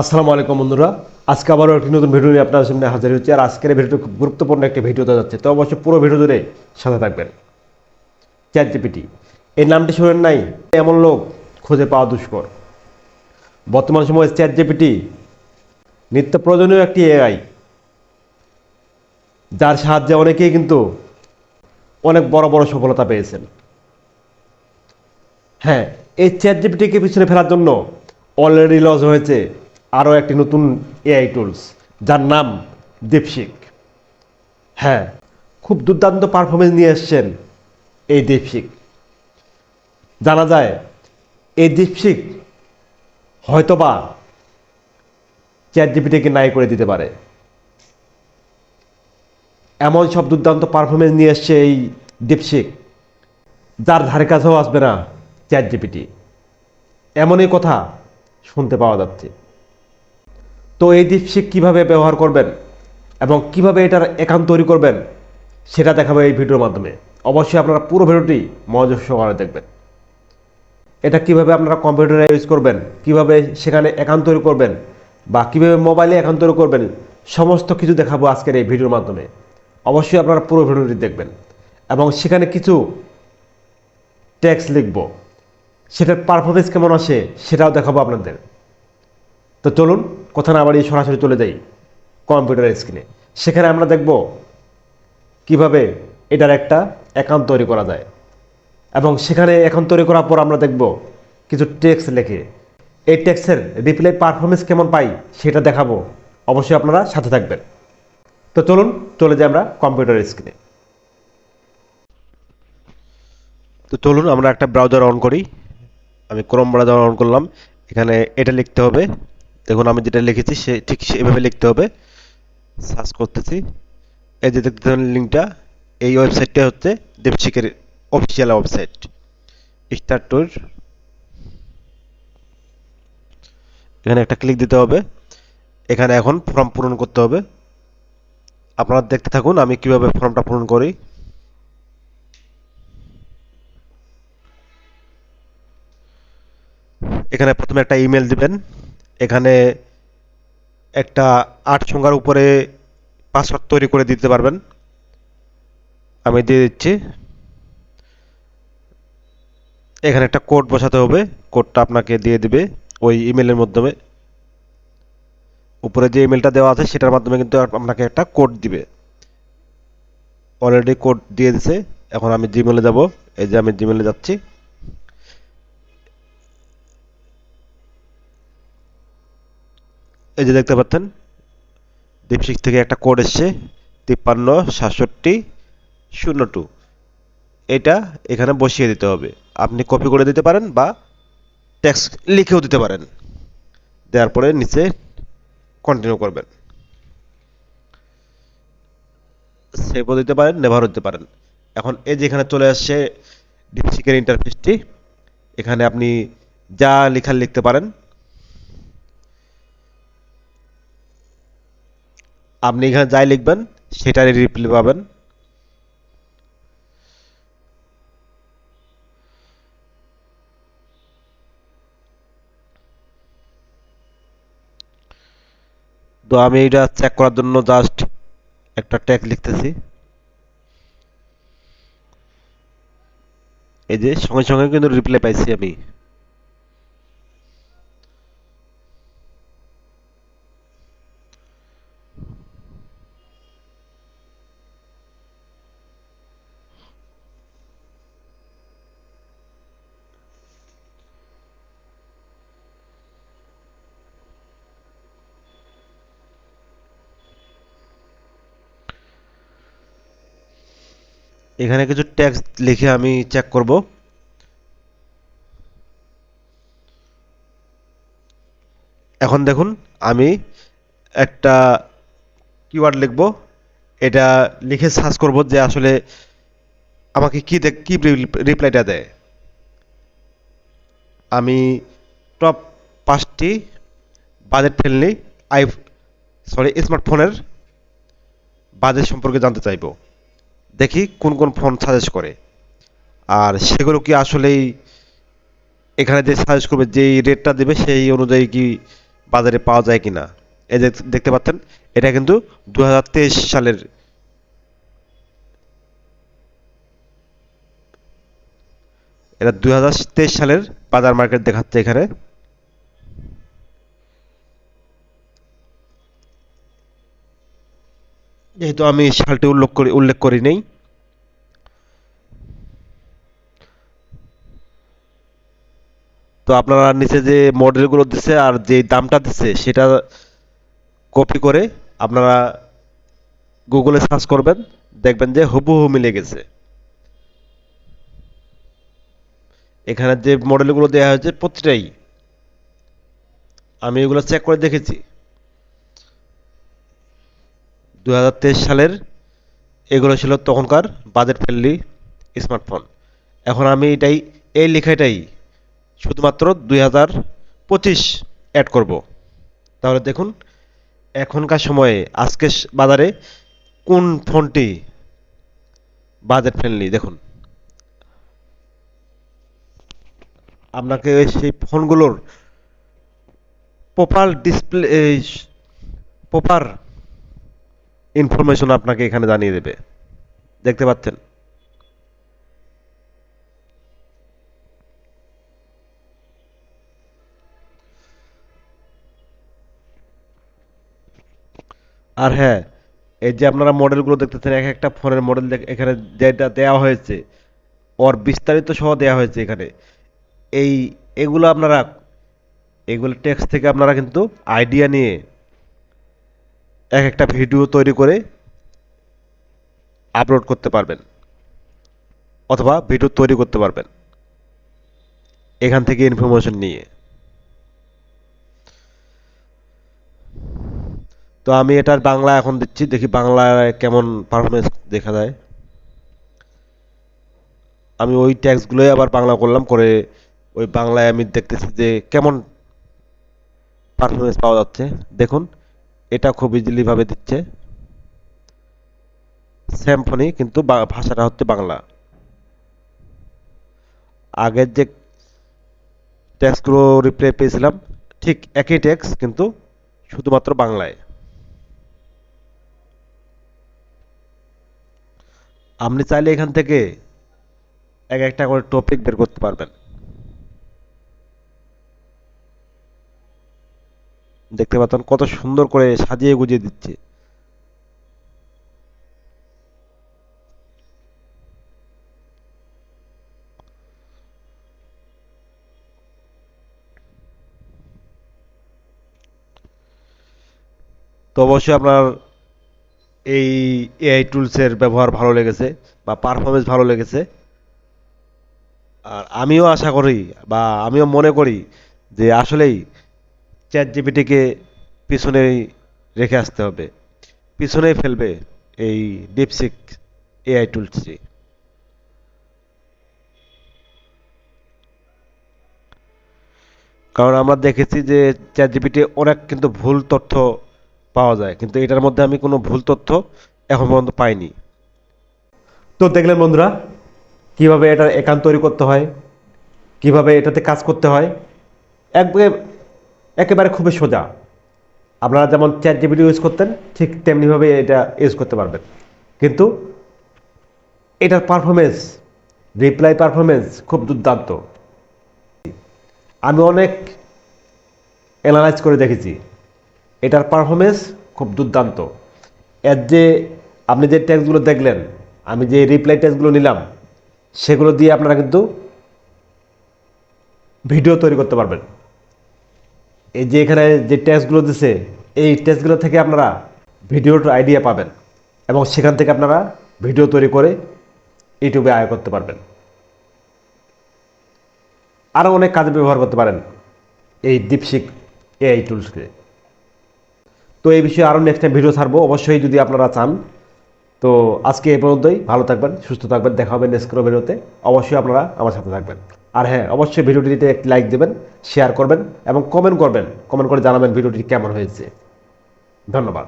আসসালামু আলাইকুম বন্ধুরা। আজকে আবারও একটি নতুন ভিডিও নিয়ে আপনার সামনে হাজির হচ্ছে। আর আজকের ভিডিওটা খুব গুরুত্বপূর্ণ একটি ভিডিওতে যাচ্ছে। তো অবশ্যই পুরো ভিডিও জুড়ে সাথে থাকবেন। চ্যাট জিপিটি এই নামটি শুনেন নাই? এমন লোক খুঁজে পাওয়া দুষ্কর। বর্তমান সময়ে চ্যাট জিপিটি নিত্য প্রয়োজনীয় একটি এআই যার সাহায্যে অনেকেই কিন্তু অনেক বড় বড় সফলতা পেয়েছেন। হ্যাঁ এই চ্যাট জিপিটিকে পিছনে ফেলার জন্য অলরেডি লস হয়েছে আরও একটি নতুন এআই টুলস যার নাম দীপশিক হ্যাঁ খুব দুর্দান্ত পারফরমেন্স নিয়ে এসছেন এই দীপশিক জানা যায়, এই দীপশিক হয়তোবা চ্যাট জিপিটিকে নাই করে দিতে পারে। এমন সব দুর্দান্ত পারফরমেন্স নিয়ে এসছে এই দীপশিক যার ধারে কাছেও আসবে না চ্যাট জিপিটি এমনই কথা শুনতে পাওয়া যাচ্ছে। তো এই দীপশিক কীভাবে ব্যবহার করবেন এবং কীভাবে এটার অ্যাকাউন্ট তৈরি করবেন, সেটা দেখাবো এই ভিডিওর মাধ্যমে। অবশ্যই আপনারা পুরো ভিডিওটি মনোযোগ সহকারে দেখবেন। এটা কীভাবে আপনারা কম্পিউটারে ইউজ করবেন, কীভাবে সেখানে অ্যাকাউন্ট তৈরি করবেন বা কীভাবে মোবাইলে অ্যাকাউন্ট তৈরি করবেন, সমস্ত কিছু দেখাবো আজকের এই ভিডিওর মাধ্যমে। অবশ্যই আপনারা পুরো ভিডিওটি দেখবেন এবং সেখানে কিছু ট্যাক্স লিখব। সেটার পারফরমেন্স কেমন আসে সেটাও দেখাবো আপনাদের। তো চলুন, কথা না বাড়িয়ে সরাসরি চলে যাই কম্পিউটার স্ক্রিনে সেখানে আমরা দেখব কীভাবে এটার একটা অ্যাকাউন্ট তৈরি করা যায়। এবং সেখানে অ্যাকাউন্ট তৈরি করার পর আমরা দেখব কিছু টেক্সট লেখে। এই টেক্সের রিপ্লাই পারফরমেন্স কেমন পাই সেটা দেখাবো। অবশ্যই আপনারা সাথে থাকবেন। তো চলুন, চলে যাই আমরা কম্পিউটার স্ক্রিনে তো চলুন, আমরা একটা ব্রাউজার অন করি। আমি ক্রোম ব্রাউজার অন করলাম। এখানে এটা লিখতে হবে দেখুন, আমি যেটা লিখেছি, সে ঠিক সেভাবে লিখতে হবে। সার্চ করতেছি। এই যে দেখতে লিঙ্কটা, এই ওয়েবসাইটটা হচ্ছে দেবশিকের অফিসিয়াল ওয়েবসাইট স্টার টুর এখানে একটা ক্লিক দিতে হবে। এখানে এখন ফর্ম পূরণ করতে হবে। আপনারা দেখতে থাকুন, আমি কীভাবে ফর্মটা পূরণ করি। এখানে প্রথমে একটা ইমেল দিবেন। এখানে একটা আট সংখ্যার উপরে পাসওয়ার্ড তৈরি করে দিতে পারবেন। আমি দিয়ে দিচ্ছি। এখানে একটা কোড বসাতে হবে। কোডটা আপনাকে দিয়ে দিবে ওই ইমেলের মাধ্যমে। উপরে যে ইমেলটা দেওয়া আছে সেটার মাধ্যমে কিন্তু আপনাকে একটা কোড দিবে। অলরেডি কোড দিয়ে দিছে। এখন আমি জিমেলে যাব। এই যে আমি জিমেলে যাচ্ছি। এই যে দেখতে পাচ্ছেন দীপশিক থেকে একটা কোড এসছে, তিপ্পান্ন, সাতষট্টি, শূন্য টু এটা এখানে বসিয়ে দিতে হবে। আপনি কপি করে দিতে পারেন বা টেক্সট লিখেও দিতে পারেন। দেওয়ার পরে নিচে কন্টিনিউ করবেন। সেভও দিতে পারেন নেভারও দিতে পারেন। এখন এই যে এখানে চলে আসছে ডিপসিকের ইন্টারফেসটি এখানে আপনি যা লেখার লিখতে পারেন আপনি এখানে যাই লিখবেন, সেটারই রিপ্লাই পাবেন। তো আমি এটা চেক করার জন্য জাস্ট একটা ট্যাগ লিখতেছি। এই যে সঙ্গে সঙ্গে কিন্তু রিপ্লাই পাইছি আমি। এখানে কিছু ট্যাক্স লিখে আমি চেক করব। এখন দেখুন, আমি একটা কিওয়ার্ড লিখব। এটা লিখে সার্চ করব যে আসলে আমাকে কি কি রিপ্লাইটা দেয়। আমি টপ পাঁচটি বাজেট ফ্রেন্ডলি আই সরি স্মার্টফোনের বাজেট সম্পর্কে জানতে চাইব। দেখি কোন কোন ফোন সাজেস্ট করে। আর সেগুলো কি আসলেই এখানে যে সাজেস্ট করবে, যেই রেটটা দেবে, সেই অনুযায়ী কি বাজারে পাওয়া যায় কিনা। এই যে দেখতে পাচ্ছেন, এটা কিন্তু দু হাজার তেইশ সালের এটা দু হাজার তেইশ সালের বাজার মার্কেট দেখাচ্ছে এখানে। যেহেতু আমি সালটি উল্লেখ করি উল্লেখ করি নেই। তো আপনারা নিচে যে মডেলগুলো দিচ্ছে আর যে দামটা দিচ্ছে সেটা কপি করে আপনারা গুগলে সার্চ করবেন, দেখবেন যে হুবহু মিলে গেছে। এখানে যে মডেলগুলো দেওয়া হয়েছে, প্রতিটাই। আমি এগুলো চেক করে দেখেছি। দু হাজার তেইশ সালের এগুলো ছিল তখনকার বাজেট ফ্রেন্ডলি স্মার্টফোন এখন আমি এটাই, এই লেখাটাই শুধুমাত্র দুই হাজার পঁচিশ অ্যাড করব। তাহলে দেখুন, এখনকার সময়ে, আজকে বাজারে কোন ফোনটি বাজেট ফ্রেন্ডলি দেখুন। আপনাকে সেই ফোনগুলোর প্রপার ডিসপ্লে প্রপার ইনফরমেশন আপনাকে এখানে জানিয়ে দেবে। দেখতে পাচ্ছেন? আর হ্যাঁ এই যে আপনারা মডেলগুলো দেখতেছেন, এক একটা ফোনের মডেল এখানে যেটা দেওয়া হয়েছে, ওর বিস্তারিত সহ দেওয়া হয়েছে এখানে। এই, এগুলো আপনারা, এগুলো টেক্সট থেকে আপনারা কিন্তু আইডিয়া নিয়ে এক একটা ভিডিও তৈরি করে আপলোড করতে পারবেন অথবা ভিডিও তৈরি করতে পারবেন। এখান থেকে ইনফরমেশন নিয়ে। তো আমি এটার বাংলা এখন দিচ্ছি, দেখি বাংলায় কেমন পারফরমেন্স দেখা যায়। আমি ওই ট্যাক্সগুলোই আবার বাংলা করলাম, করে ওই বাংলায় আমি দেখতেছি যে কেমন পারফরমেন্স পাওয়া যাচ্ছে। দেখুন। এটা খুব ইজিলি ভাবে দিচ্ছে। স্যামফনি কিন্তু ভাষাটা হচ্ছে বাংলা। আগের যে ট্যাক্সগুলো রিপ্লে পেয়েছিলাম, ঠিক একই ট্যাক্স কিন্তু শুধুমাত্র বাংলায়। আপনি চাইলে এখান থেকে এক একটা করে টপিক বের করতে পারবেন। দেখতে পাচ্ছেন কত সুন্দর করে সাজিয়ে গুজিয়ে দিচ্ছে। তো অবশ্যই আপনার এই এআই টুলসের ব্যবহার ভালো লেগেছে বা পারফরমেন্স ভালো লেগেছে। আর আমিও আশা করি বা আমিও মনে করি যে আসলেই চ্যাট জিপিটিকে পিছনেই রেখে আসতে হবে। পিছনেই ফেলবে এই ডিপসিক এআই টুলসটি কারণ আমরা দেখেছি যে চ্যাট জিপিটি অনেক কিন্তু ভুল তথ্য পাওয়া যায়, কিন্তু এটার মধ্যে আমি কোনো ভুল তথ্য এখন পর্যন্ত পাইনি। তো দেখলেন বন্ধুরা, কীভাবে এটার একান্ত তৈরি করতে হয়, কীভাবে এটাতে কাজ করতে হয়? একবারে একেবারে খুবই সোজা। আপনারা যেমন চ্যাট জিপিটি ইউজ করতেন, ঠিক তেমনিভাবে এটা ইউজ করতে পারবেন। কিন্তু এটার পারফরমেন্স রিপ্লাই পারফরমেন্স খুব দুর্দান্ত। আমি অনেক অ্যানালাইজ করে দেখেছি। এটার পারফরমেন্স খুব দুর্দান্ত। এর যে আপনি যে টেক্সটগুলো দেখলেন, আমি যে রিপ্লাই টেক্সটগুলো নিলাম, সেগুলো দিয়ে আপনারা কিন্তু ভিডিও তৈরি করতে পারবেন। এই যে এখানে যে টেস্টগুলো দিছে, এই টেস্টগুলো থেকে আপনারা ভিডিওর আইডিয়া পাবেন এবং সেখান থেকে আপনারা ভিডিও তৈরি করে ইউটিউবে আয় করতে পারবেন। আরও অনেক কাজে ব্যবহার করতে পারেন এই দীপশিক এআই টুলসকে তো এই বিষয়ে আরও নেক্সট টাইম ভিডিও ছাড়বো, অবশ্যই যদি আপনারা চান, তো আজকে এই পর্যন্তই। ভালো থাকবেন, সুস্থ থাকবেন। দেখা হবে নেক্সট কোনো ভিডিওতে অবশ্যই আপনারা আমার সাথে থাকবেন। আর হ্যাঁ অবশ্যই ভিডিওটিতে একটি লাইক দেবেন শেয়ার করবেন এবং কমেন্ট করবেন। কমেন্ট করে জানাবেন ভিডিওটি কেমন হয়েছে। ধন্যবাদ।